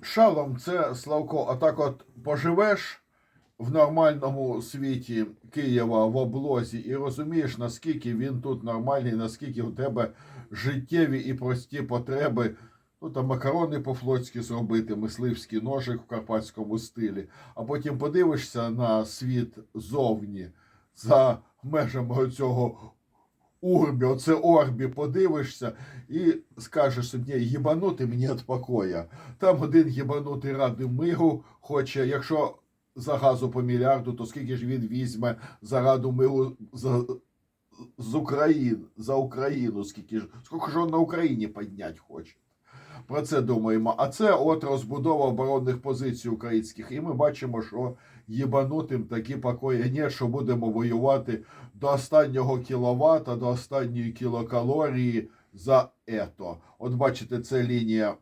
Шалом це Славко. А так от поживеш в нормальному світі Києва в облозі і розумієш, наскільки він тут нормальний, наскільки у тебе життєві і прості потреби. Ну, там макарони по-флотськи зробити, мисливський ножик в карпатському стилі. А потім подивишся на світ зовні за межами цього урбі, оце орбі, подивишся і скажеш собі, «Ні, їбанути мені від покоя. Там один їбанутий ради миру хоче, якщо за газу по мільярду, то скільки ж він візьме за раду миру з, з України, за Україну, скільки ж, скільки ж він на Україні підняти хоче. Про це думаємо. А це от розбудова оборонних позицій українських. І ми бачимо, що їбанутим такі покої ні, що будемо воювати до останнього кіловата, до останньої кілокалорії за ето. От бачите, це лінія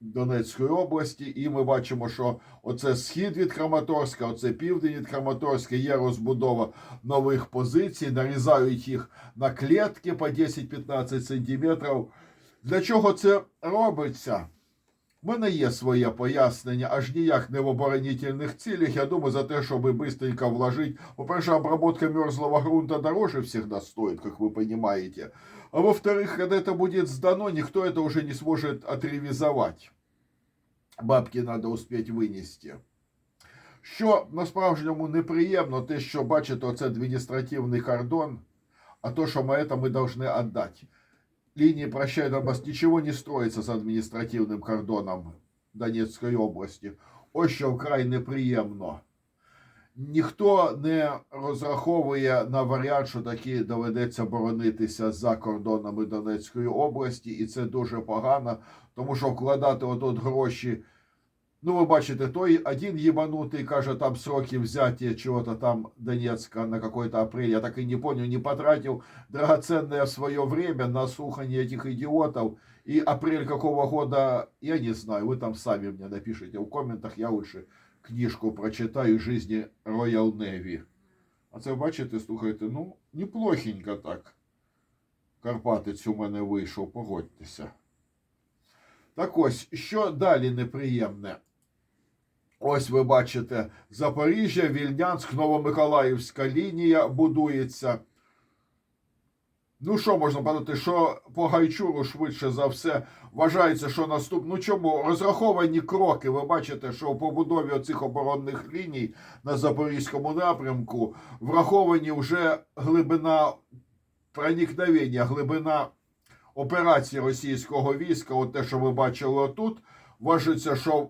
Донецької області, і ми бачимо, що оце схід від Краматорська, оце південь від Краматорська, є розбудова нових позицій, нарізають їх на клітки по 10-15 сантиметрів. Для чого це робиться? У мене є своє пояснення, аж ніяк не в оборонительних цілях. Я думаю, за те, щоб быстренько вложить. По-перше, обработка мерзлого грунта дороже всегда стоит, как вы понимаете. А во-вторых, когда это будет сдано, никто это уже не сможет отревизовать. Бабки надо успеть винести. Що насправжньому неприємно, те, що бачите, оце адміністративний кордон, а то, що ми це ми повинні віддати. Линии «Прощай, Донбасс» ничего не строится за адміністративним кордоном Донецької області. Ось що вкрай неприємно. Ніхто не розраховує на варіант, що таки доведеться боронитися за кордонами Донецької області, і це дуже погано, тому що вкладати отут гроші. Ну, ви бачите, той один ебанутый, каже, там сроки взятия чего-то там Донецка на какой-то апрель, я так и не понял, не потратил драгоценное свое время на слухание этих идиотов. И апрель какого года, я не знаю, вы там сами мне напишите в комментах, я лучше книжку прочитаю жизни Royal Navy. А це, бачите, слухайте, ну, неплохенько так. Карпатець у мене вийшов, погодьтеся. Так ось, що далі неприємне? Ось ви бачите, Запоріжжя, Вільнянськ, Новомиколаївська лінія будується. Ну, що можна подати, що по Гайчуру швидше за все вважається, що наступ... Ну чому розраховані кроки? Ви бачите, що в побудові оцих оборонних ліній на Запорізькому напрямку враховані вже глибина проникновення, глибина операції російського війська. От те, що ви бачили отут, вважається, що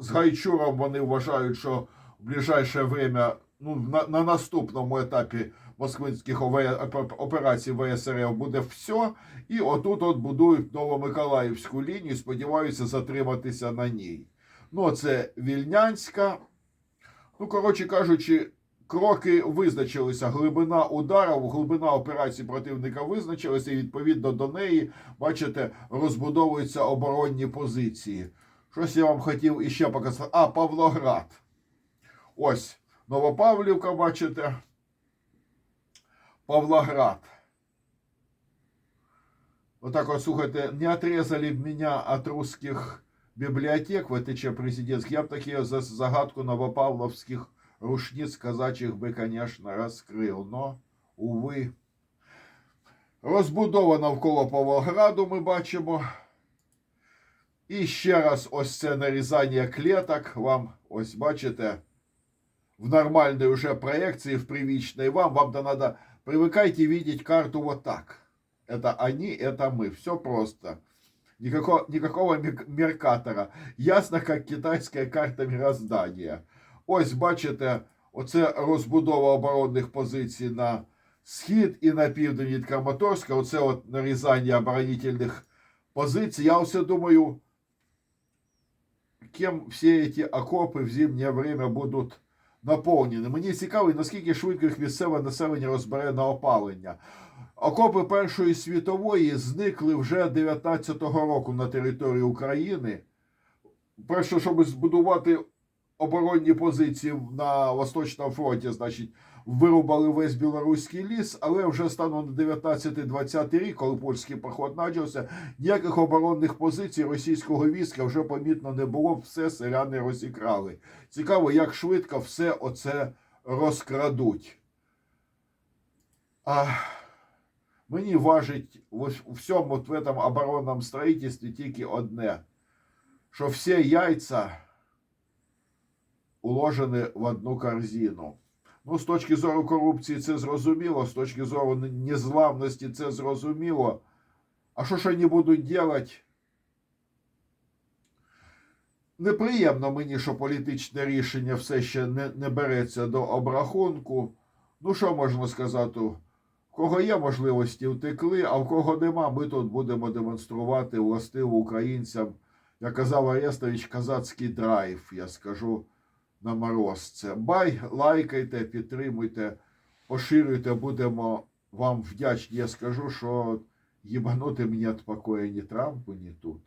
з Гайчуром вони вважають, що в ближайше время, ну, на, на наступному етапі москвинських операцій ВСРФ буде все. І отут от будують Новомиколаївську лінію, сподіваюся затриматися на ній. Ну, це Вільнянська. Ну, коротше кажучи, кроки визначилися. Глибина ударів, глибина операції противника визначилася, і відповідно до неї, бачите, розбудовуються оборонні позиції. Щось я вам хотів іще показати. А, Павлоград. Ось Новопавлівка, бачите. Павлоград. Отак от, слухайте, не отрезали б меня от русских библиотек ВТЧ президентских, я б таки за загадку новопавловских рушниц казачих би, конечно, розкрив. Но, уви. Розбудова навколо Павлограду ми бачимо. І ще раз ось це нарізання клеток. Вам ось бачите в нормальной уже проекции, в привычной вам. Вам-то надо привыкайте видеть карту вот так. Это они, это мы. Все просто. Никакого, никакого мер- меркатора. Ясно, как китайська карта мироздания. Ось бачите, оце розбудова оборонних позицій на схід і на південь від Краматорська. Оце от нарізання оборонительних позицій. Я все думаю, кем всі ці окопи в зимнє время будуть наповнені. Мені цікаво, наскільки швидко їх місцеве населення розбере на опалення. Окопи Першої світової зникли вже 19-го року на території України. Перше, щоб збудувати оборонні позиції на Восточному фронті, значить, вирубали весь білоруський ліс, але вже станом на 19-20 рік, коли польський поход почався, ніяких оборонних позицій російського війська вже помітно не було, все селяни розікрали. Цікаво, як швидко все оце розкрадуть. А мені важить у всьому в этом оборонному строїтельстві тільки одне, що всі яйця уложені в одну корзину. Ну, з точки зору корупції це зрозуміло, з точки зору незламності це зрозуміло. А що ж вони будуть робити? Неприємно мені, що політичне рішення все ще не, не береться до обрахунку. Ну, що можна сказати? В кого є можливості, втекли, а в кого нема, ми тут будемо демонструвати властиво українцям, як казав Арестович, казацький драйв, я скажу на морозце. Бай, лайкайте, підтримуйте, поширюйте, будемо вам вдячні. Я скажу, що їбанути мені від покоя ні Трампу, ні тут.